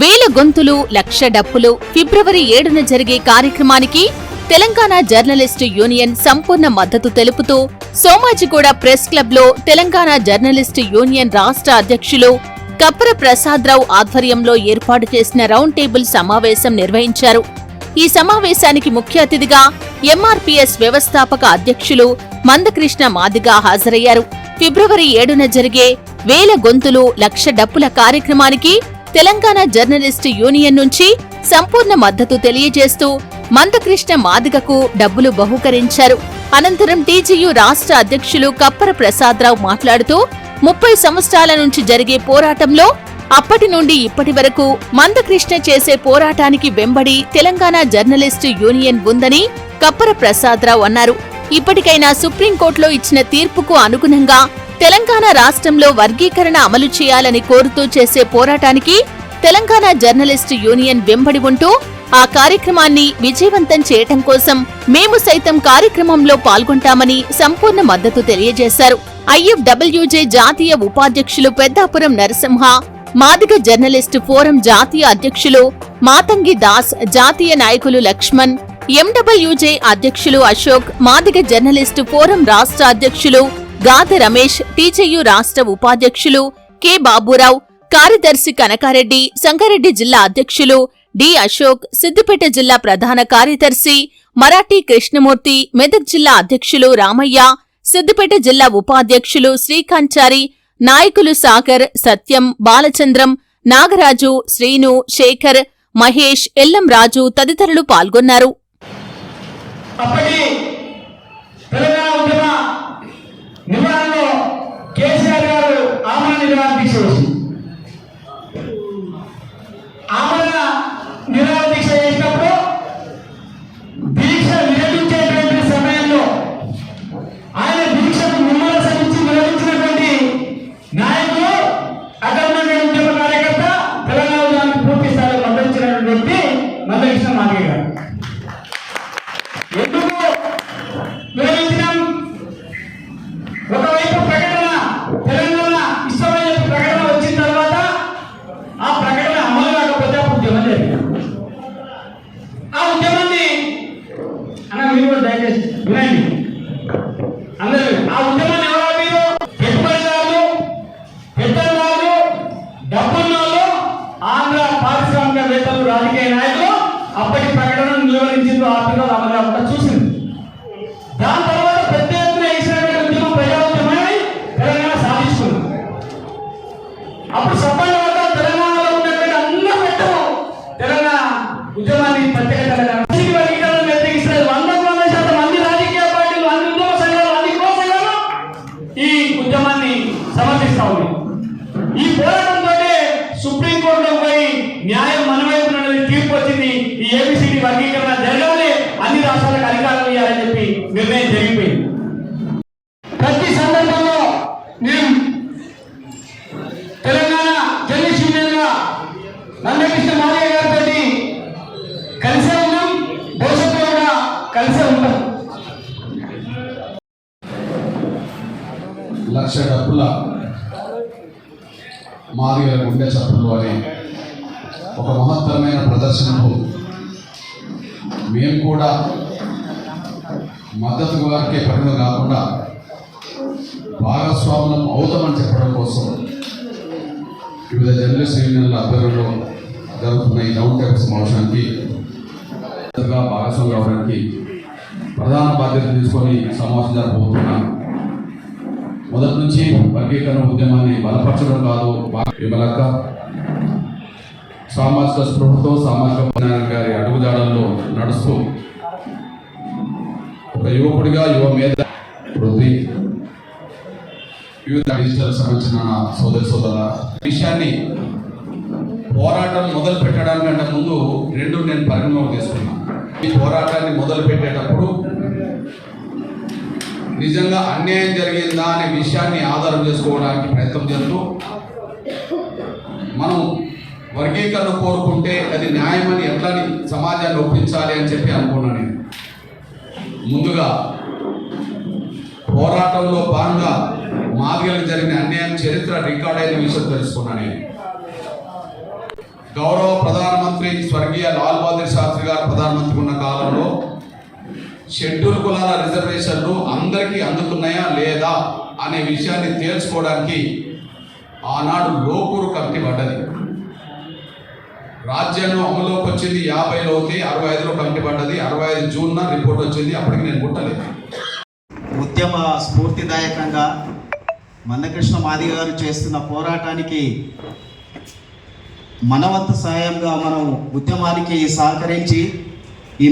వేల గొంతులు లక్ష డప్పులు ఫిబ్రవరి ఏడున జరిగే కార్యక్రమానికి తెలంగాణ జర్నలిస్టు యూనియన్ సంపూర్ణ మద్దతు తెలుపుతూ సోమాజిగూడ ప్రెస్ క్లబ్లో తెలంగాణ జర్నలిస్టు యూనియన్ రాష్ట్ర అధ్యక్షులు కప్పర ప్రసాదరావు ఆధ్వర్యంలో ఏర్పాటు చేసిన రౌండ్ టేబుల్ సమావేశం నిర్వహించారు. ఈ సమావేశానికి ముఖ్య అతిథిగా ఎంఆర్పీఎస్ వ్యవస్థాపక అధ్యక్షులు మందకృష్ణ మాదిగా హాజరయ్యారు. ఫిబ్రవరి ఏడున జరిగే వేల గొంతులు లక్ష డప్పుల కార్యక్రమానికి తెలంగాణ జర్నలిస్టు యూనియన్ నుంచి సంపూర్ణ మద్దతు తెలియజేస్తూ మందకృష్ణ మాదిగకు డబ్బులు బహూకరించారు. అనంతరం టీజీయూ రాష్ట్ర అధ్యక్షులు కప్పర ప్రసాదరావు మాట్లాడుతూ ముప్పై సంవత్సరాల నుంచి జరిగే పోరాటంలో అప్పటి నుండి ఇప్పటి వరకు మందకృష్ణ చేసే పోరాటానికి వెంబడి తెలంగాణ జర్నలిస్టు యూనియన్ ఉందని కప్పర ప్రసాదరావు అన్నారు. ఇప్పటికైనా సుప్రీంకోర్టులో ఇచ్చిన తీర్పుకు అనుగుణంగా తెలంగాణ రాష్ట్రంలో వర్గీకరణ అమలు చేయాలని కోరుతూ చేసే పోరాటానికి తెలంగాణ జర్నలిస్టు యూనియన్ వెంబడి ఉంటూ ఆ కార్యక్రమాన్ని విజయవంతం చేయటం కోసం మేము సైతం కార్యక్రమంలో పాల్గొంటామని సంపూర్ణ మద్దతు తెలియజేశారు. ఐఎఫ్డబ్ల్యూజే జాతీయ ఉపాధ్యక్షులు పెద్దాపురం నరసింహ మాదిగ జర్నలిస్టు ఫోరం జాతీయ అధ్యక్షులు మాతంగి దాస్ జాతీయ నాయకులు లక్ష్మణ్ ఎండబ్ల్యూజే అధ్యక్షులు అశోక్ మాదిగ జర్నలిస్టు ఫోరం రాష్ట్ర అధ్యక్షులు గాథ రమేష్ టీజేయు రాష్ట్ర ఉపాధ్యక్షులు కె బాబురావు కార్యదర్శి కనకారెడ్డి సంగారెడ్డి జిల్లా అధ్యక్షులు డి అశోక్ సిద్దిపేట జిల్లా ప్రధాన కార్యదర్శి మరాఠీ కృష్ణమూర్తి మెదక్ జిల్లా అధ్యక్షులు రామయ్య సిద్దిపేట జిల్లా ఉపాధ్యక్షులు శ్రీకాంచారి నాయకులు సాగర్ సత్యం బాలచంద్రం నాగరాజు శ్రీను శేఖర్ మహేష్ ఎల్లం రాజు తదితరులు పాల్గొన్నారు. 是 మీరు కూడా దయచేసి వినండి. అందరూ ఆ ఉద్యమాన్ని ఎవరు మీరు పెట్టుబడిదారులు పెద్దవాళ్ళు డబ్బున్నోళ్ళు ఆంధ్ర పారిశ్రామికవేత్తలు రాజకీయ నాయకులు అప్పటి ప్రకటన నిలువరించింది ఆర్థిక పిల్లలు అమలు చూసింది. దాని ఏబిసిడి వర్గీకరణ జరగాలి అన్ని రాష్ట్రాలకు అధికారం ఇవ్వాలని చెప్పి నిర్ణయం జరిగిపోయింది. ప్రతి సందర్భంలో నేను తెలంగాణ జర్నలిస్ట్ యూనియన్గా నందకృష్ణ మాలయ్య గారితో కలిసే ఉన్నాం. భవిష్యత్తులో కూడా కలిసే ఉంటాం. లక్ష డబ్బుల మాదిగల గుండె చప్పులు అనే ఒక మహత్తరమైన ప్రదర్శనకు మేము కూడా మద్దతు వారికే పరిమితం కాకుండా భాగస్వామ్యం అవుతామని చెప్పడం కోసం వివిధ జర్నలిస్ట్ యూనియన్ల ఆధ్వర్యంలో జరుగుతున్న ఈ డౌన్ టేబుల్ సమావేశానికి భాగస్వామి కావడానికి ప్రధాన బాధ్యత తీసుకొని సమావేశం జరపబోతున్నాను మొదటి నుంచి వర్గీకరణ ఉద్యమాన్ని బలపరచడం కాదు. బా- విమలక్క సామాజిక స్పృహతో సామాజిక గారి అడుగుజాడల్లో నడుస్తూ ఒక యువకుడిగా యువ మీద వృద్ధి వివిధ డిజిటల్ సంబంధించిన సోదరి విషయాన్ని పోరాటం మొదలు పెట్టడానికంటే ముందు రెండు నేను పరిగణలోకి తీసుకున్నాను ఈ పోరాటాన్ని మొదలు పెట్టేటప్పుడు నిజంగా అన్యాయం జరిగిందా అనే విషయాన్ని ఆధారం చేసుకోవడానికి ప్రయత్నం చేస్తూ మనం వర్గీకరణ కోరుకుంటే అది న్యాయమని ఎట్లని సమాజాన్ని ఒప్పించాలి అని చెప్పి అనుకున్నాను నేను. ముందుగా పోరాటంలో భాగంగా మాదిగలకు జరిగిన అన్యాయం చరిత్ర రికార్డ్ అయిన విషయం తెలుసుకున్నాను నేను. గౌరవ ప్రధానమంత్రి స్వర్గీయ లాల్ బహదూర్ శాస్త్రి గారు ప్రధానమంత్రి ఉన్న కాలంలో షెడ్యూల్ కులాల రిజర్వేషన్లు అందరికీ అందుతున్నాయా లేదా అనే విషయాన్ని తేల్చుకోవడానికి ఆనాడు లోకూరు కమిటీ రాజ్యాంగం అమలులోకి వచ్చింది యాభైలోకి అరవై ఐదులో కమిటీ పడ్డది అరవై ఐదు జూన్న రిపోర్ట్ వచ్చింది. అప్పటికి నేను పుట్టలేదు. ఉద్యమ స్ఫూర్తిదాయకంగా మందకృష్ణ మాదిగ గారు చేస్తున్న పోరాటానికి మనవంత సహాయంగా మనం ఉద్యమానికి సహకరించి ఈ